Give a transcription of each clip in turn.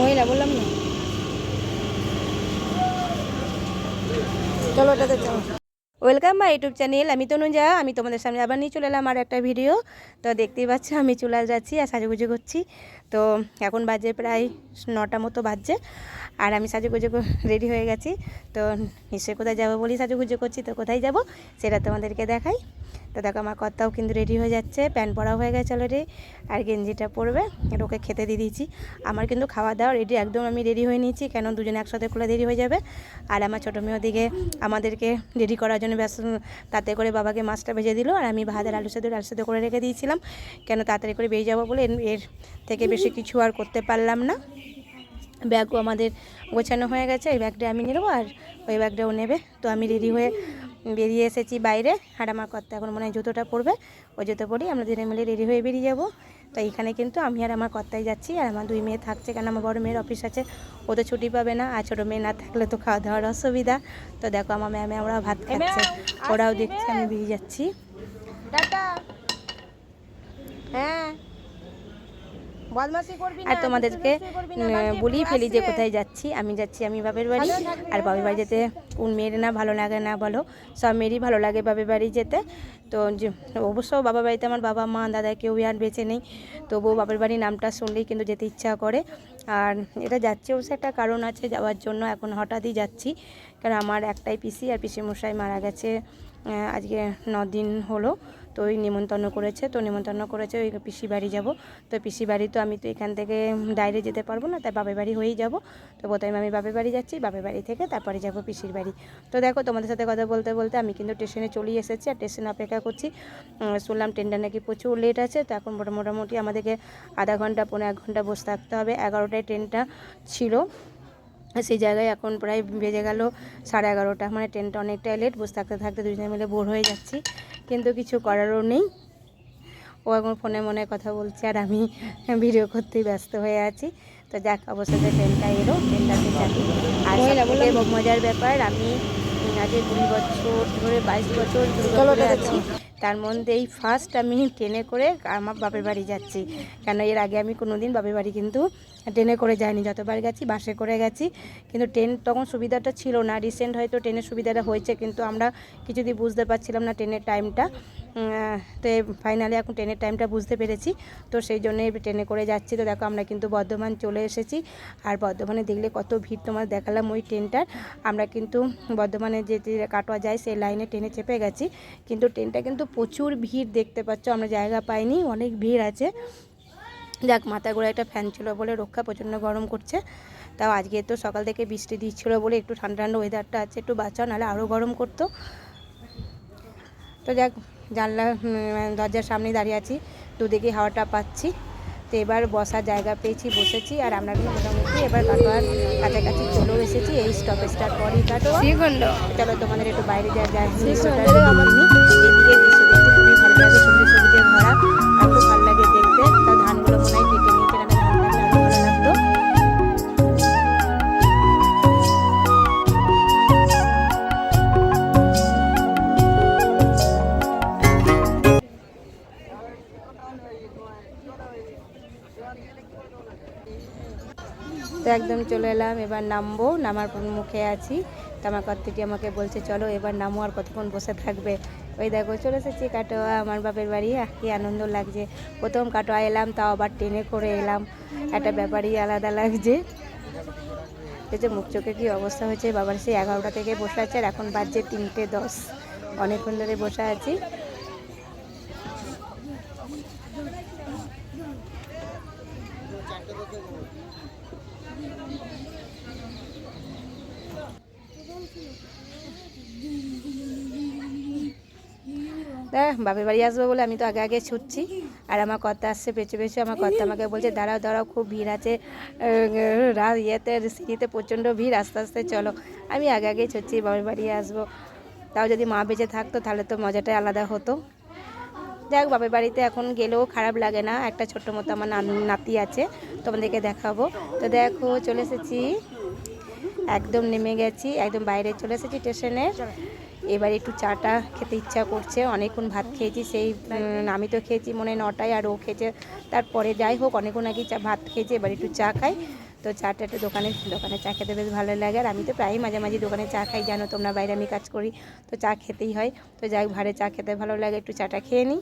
মহিলা, বললাম না। চলো ওটাতে চলো। ওয়েলকাম মাই ইউটিউব চ্যানেল, আমি তনুজা, আমি তোমাদের সামনে আবার নিয়ে চলে এলাম আর একটা ভিডিও। তো দেখতেই পাচ্ছ, আমি চলে যাচ্ছি আর সাজুগুজু করছি। তো এখন বাজে প্রায় নটা মতো বাজছে আর আমি সাজুগুজু রেডি হয়ে গেছি। তো নিশ্চয়ই কোথায় যাব বলি সাজুগুজু করছি, তো কোথায় যাব সেটা তোমাদেরকে দেখাই। তো দেখো আমার কর্তাও কিন্তু রেডি হয়ে যাচ্ছে প্যান্ট পরা হয়ে গেছে অলরেডি আর গেঞ্জিটা পরবে, আর ওকে খেতে দিয়ে দিয়েছি। আমার কিন্তু খাওয়া দাওয়া রেডি একদম আমি রেডি হয়ে নিয়েছি, কেন দুজনে একসাথে খুলে দেরি হয়ে যাবে? আর আমার ছোটো মেয়ের দিকে আমাদেরকে রেডি করার জন্য ব্যস্ত, তাতে করে বাবাকে মাছটা ভেজে দিল, আর আমি ভাতের আলু সেদ্ধ আলু সেদ্ধ করে রেখে দিয়েছিলাম। কেন তাড়াতাড়ি করে বেরিয়ে যাব বলে, এর- এর থেকে বেশি কিছু আর করতে পারলাম না। ব্যাগও আমাদের গোছানো হয়ে গেছে এই ব্যাগটা আমি নেব, আর ওই ব্যাগটাও নেবে। তো আমি রেডি হয়ে বেরিয়ে এসেছি বাইরে। আর আমার কর্তা এখন মনে হয় জুতোটা পরবে। ওই জুতো পরি আমরা দুজনে মিলে রেডি হয়ে বেরিয়ে যাব। তো এখানে কিন্তু আমি আর আমার কর্তাই যাচ্ছি আর আমার দুই মেয়ে থাকছে কেন আমার বড় মেয়ের অফিস আছে। ও তো ছুটি পাবে না আর ছোটো মেয়ে না থাকলে তো খাওয়া দাওয়ার অসুবিধা। তো দেখো আমার ম্যামে ওরা ভাত খাচ্ছে। ওরাও দেখছে আমি বেরিয়ে যাচ্ছি। হ্যাঁ। আর তোমাদেরকে বলেই ফেলি যে কোথায় যাচ্ছি। আমি যাচ্ছি আমি বাপের বাড়ি আর বাপের বাড়ি যেতে কোন মেয়ের না ভালো লাগে না বলো। সব মেয়েরই ভালো লাগে বাপের বাড়ি যেতে। তো যে- অবশ্য বাবা বাড়িতে আমার বাবা মা দাদা কেউ আর বেঁচে নেই। তবুও বাপের বাড়ির নামটা শুনলেই কিন্তু যেতে ইচ্ছা করে। আর এটা যাচ্ছে অবশ্য একটা কারণ আছে যাওয়ার জন্য এখন হঠাৎই যাচ্ছি। কারণ আমার একটাই পিসি আর পিসি মশাই মারা গেছে আজকে দিন হলো। তো ওই নিমন্ত্রণ করেছে, তো নিমন্ত্রণ করেছে, ওই পিসি বাড়ি যাব। তো পিসি বাড়ি তো আমি তো এখান থেকে ডাইরে যেতে পারব না, তাই বাপের বাড়ি হয়েই যাব। তো প্রথমে আমি বাপের বাড়ি যাচ্ছি, বাপের বাড়ি থেকে তারপরে যাব পিসির বাড়ি। তো দেখো তোমাদের সাথে কথা বলতে বলতে আমি কিন্তু স্টেশনে চলেই এসেছি আর স্টেশনে অপেক্ষা করছি। শুনলাম ট্রেনটা নাকি প্রচুর লেট আছে, তো এখন মোটা- মোটামুটি আমাদেরকে আধা ঘণ্টা পনেরো এক ঘণ্টা বসে থাকতে হবে। এগারোটায় ট্রেনটা ছিল। সেই জায়গায় এখন প্রায় বেজে গেল সাড়ে এগারোটা। মানে ট্রেনটা অনেকটাই লেট বসে থাকতে থাকতে দুজনে মিলে বোর হয়ে যাচ্ছি। কিন্তু কিছু করারও নেই। ও এখন ফোনে মনে কথা বলছে আর আমি ভিডিও করতেই ব্যস্ত হয়ে আছি। তো যাক অবশেষে ট্রেনটা এলো ট্রেনটাতে যাবি আর মজার ব্যাপার আমি আগে কুড়ি বছর ধরে বাইশ বছর দুর্গাপুরে আছি। তার মধ্যে এই ফার্স্ট আমি ট্রেনে করে আমার বাপের বাড়ি যাচ্ছি। কেন এর আগে আমি কোনো দিন বাপের বাড়ি কিন্তু ট্রেনে করে যাইনি, যতবার গেছি বাসে করে গেছি। কিন্তু ট্রেন তখন সুবিধাটা ছিল না রিসেন্ট হয়তো ট্রেনের সুবিধাটা হয়েছে, কিন্তু আমরা কিছুদিন বুঝতে পারছিলাম না ট্রেনের টাইমটা তো ফাইনালি এখন ট্রেনের টাইমটা বুঝতে পেরেছি, তো সেই জন্যে ট্রেনে করে যাচ্ছি। তো দেখো আমরা কিন্তু বর্ধমান চলে এসেছি, আর বর্ধমানে দেখলে কত ভিড় তোমার দেখালাম ওই ট্রেনটার। আমরা কিন্তু বর্ধমানে যে যে কাটোয়া যায় সেই লাইনে ট্রেনে চেপে গেছি। কিন্তু ট্রেনটা কিন্তু প্রচুর ভিড় দেখতে পাচ্ছ, আমরা জায়গা পাইনি, অনেক ভিড় আছে। যাক মাথা গোড়া একটা ফ্যান ছিল বলে রক্ষা প্রচণ্ড গরম করছে। তাও আজকে তো সকাল থেকে বৃষ্টি দিচ্ছিল বলে একটু ঠান্ডা ঠান্ডা ওয়েদারটা আছে একটু বাঁচাও নাহলে আরও গরম করতো। তো যাক জানলা দরজার সামনে দাঁড়িয়ে আছি দুদিকে হাওয়াটা পাচ্ছি। তো এবার বসার জায়গা পেয়েছি বসেছি আর আমরা কিন্তু মোটামুটি এবার কাটোয়ার কাছাকাছি চলেও এসেছি এই স্টপেজটার পরই কাটোয়া। চলো তোমাদের একটু বাইরে যা যায় এদিকে দৃশ্য দেখতে খুবই ভালো লাগে সবুজ সবুজে ভরা আর খুব ভালো লাগে দেখতে। একদম চলে এলাম, এবার নামবো, নামার মুখে আছি। তো আমার কর্তিটি আমাকে বলছে, চলো এবার নামো আর কতক্ষণ বসে থাকবে? ওই দেখো, চলে এসেছি কাটোয়া, আমার বাপের বাড়ি। কি আনন্দ লাগছে। প্রথম কাটোয়া এলাম, তাও আবার ট্রেনে করে এলাম। একটা ব্যাপারই আলাদা লাগছে। এই যে মুখ চোখে কী অবস্থা হয়েছে, বাবার সেই এগারোটা থেকে বসে আছে, আর এখন বাজছে তিনটে দশ। অনেকক্ষণ ধরে বসে আছি। বাপের বাড়ি আসব বলে আমি তো আগে আগে ছুটছি। আর আমার কর্তা আসছে, পেছু পেছু আমার কর্তা আমাকে বলছে, দাঁড়াও দাঁড়াও, খুব ভিড় আছে। ইয়েতে, সিঁড়িতে প্রচণ্ড ভিড়, আস্তে আস্তে চলো। আমি আগে আগে ছুটছি, বাপের বাড়ি আসব। তাও যদি মা বেঁচে থাকতো, তাহলে তো মজাটাই আলাদা হতো। যাই হোক, বাপের বাড়িতে এখন গেলেও খারাপ লাগে না। একটা ছোট্ট মতো আমার নাতি আছে, তোমাদেরকে দেখাবো। তো দেখো, চলে এসেছি। একদম নেমে গেছি, একদম বাইরে চলে এসেছি স্টেশনে। এবার একটু চাটা খেতে ইচ্ছা করছে, অনেকক্ষণ ভাত খেয়েছি, সেই আমি তো খেয়েছি মনে নটায় আর ও খেয়েছে, তারপরে যাই হোক, অনেকক্ষণ আগে চা, ভাত খেয়েছে, এবার একটু চা খাই। তো চাটা একটু দোকানে দোকানে চা খেতে বেশ ভালো লাগে, আর আমি তো প্রায়ই মাঝে মাঝে দোকানে চা খাই, জানো তোমরা, বাইরে আমি কাজ করি, তো চা খেতেই হয়। তো যাই ভারে চা খেতে ভালো লাগে, একটু চাটা খেয়ে নিই।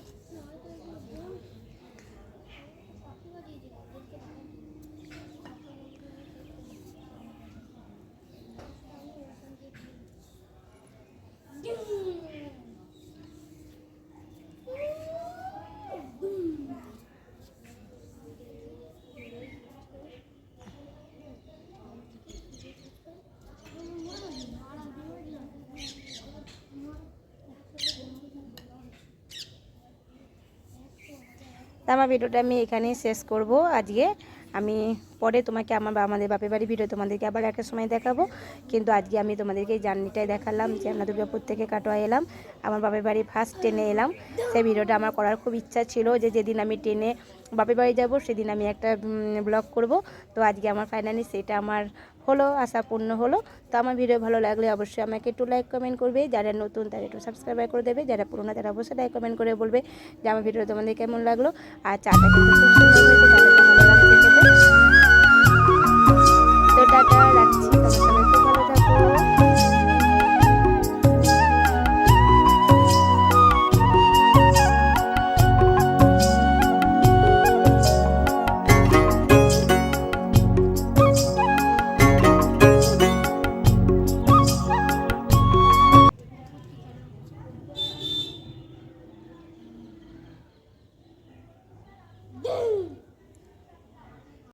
তা আমার ভিডিওটা আমি এখানেই শেষ করব আজকে। আমি পরে তোমাকে আমার বা আমাদের বাপের বাড়ি ভিডিও তোমাদেরকে আবার একটা সময় দেখাবো। কিন্তু আজকে আমি তোমাদেরকে এই জার্নিটাই দেখালাম যে আমরা দুর্গাপুর থেকে কাটোয়া এলাম। আমার বাপের বাড়ি ফার্স্ট ট্রেনে এলাম। সেই ভিডিওটা আমার করার খুব ইচ্ছা ছিল যে যেদিন আমি ট্রেনে বাপের বাড়ি যাব, সেদিন আমি একটা ব্লগ করব। তো আজকে আমার ফাইনালি সেটা আমার হলো, আশা পূর্ণ হলো। তো আমার ভিডিও ভালো লাগলে অবশ্যই আমাকে একটু লাইক কমেন্ট করবে। যারা নতুন তারা একটু সাবস্ক্রাইব করে দেবে। যারা পুরোনো তারা অবশ্যই লাইক কমেন্ট করে বলবে যে আমার ভিডিও তোমাদের কেমন লাগল। আর চাটা কিন্তু খুব সুন্দর হয়েছে তো টাটা রাখছি। তোমার সবাইকে ভালো থাকো।